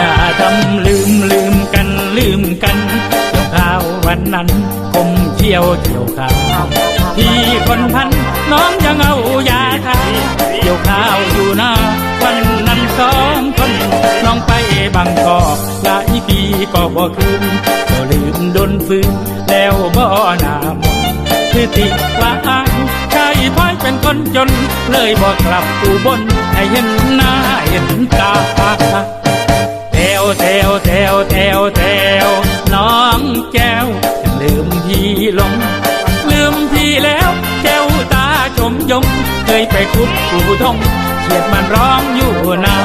อย่าทำลืมลืมกันลืมกันเกี่ยวข้าววันนั้นคมเที่ยวเกี่ยวข้าวที่คนพันน้องยังเอายาทาเกี่ยวข้าวอยู่น้าวันนั้นสองคนน้องไปบางกอกหลายปีก็บ่คืนก็ลืมโดนฟื้นแล้วบ่หนามคือติว่าอ้างชายพ้อยเป็นคนจน เลยบ่กลับอุบลให้เห็นหน้าเห็นตา เทวเทวเทวเทวน้องแก้วยังลืมพี่ลง ลืมพี่แล้วแก้วตาชมยง เคยไปคุดกูทงเขียดมันร้องอยู่นา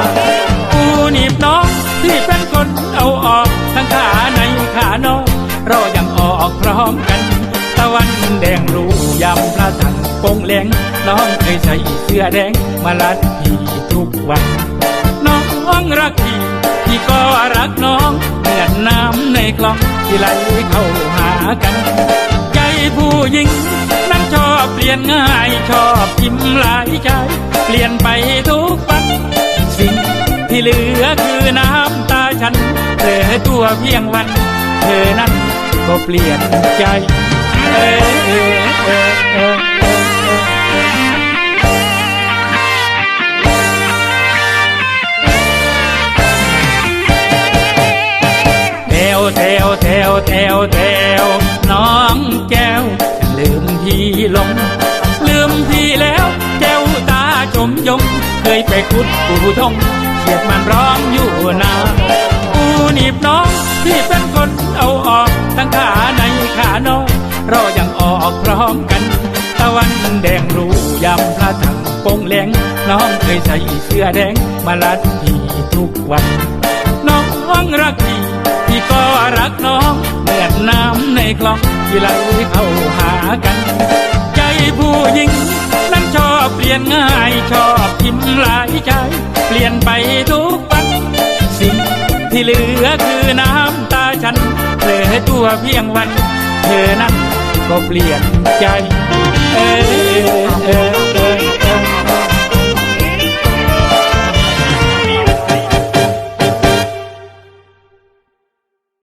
กูหนีบน้องที่เป็นคนเอาออกทั้งขาในขานอเรายังออกพร้อมกัน ตะวันแดงรู้ยำพระจันทร์ปงแหลงน้องเคยใส่เสื้อแดงมาลัดพี่ทุกวัน พี่ก็รักน้องเหมือนน้ำในคลองที่ไหลเข้าหากัน ใจผู้หญิง นั้นชอบเปลี่ยนง่ายชอบยิ้มหลายใจ เปลี่ยนไปทุกวันสิ่งที่เหลือคือน้ำตาฉันเธอตัวเพียงวัน เธอนั้นก็เปลี่ยนใจ เออเออเออ วเทวเทวเทวน้องแก้วยังลืมพี่ลง ลืมพี่แล้วแก้วตาชมยง เคยไปคุดปูทงเขียดมันร้องอยู่นาปูหนีบน้องที่เป็นคนเอาออกทั้งขาในขาน้องเรายังออกพร้อมกัน ตะวันแดงรู้ยำพระถังโปงแหลงน้องเคยใส่เสื้อแดงมาลัดพี่ทุกวัน น้องรักพี่พี่ก็ รักน้องเหมือนน้ำในคลองที่ไหลเข้าหากัน ใจผู้หญิง นั้นชอบเปลี่ยนง่ายชอบทิมหลายใจ เปลี่ยนไปทุกวันสิ่งที่เหลือคือน้ำตาฉันเธอตัวเพียงวัน เธอนั้นก็เปลี่ยนใจ เออเออ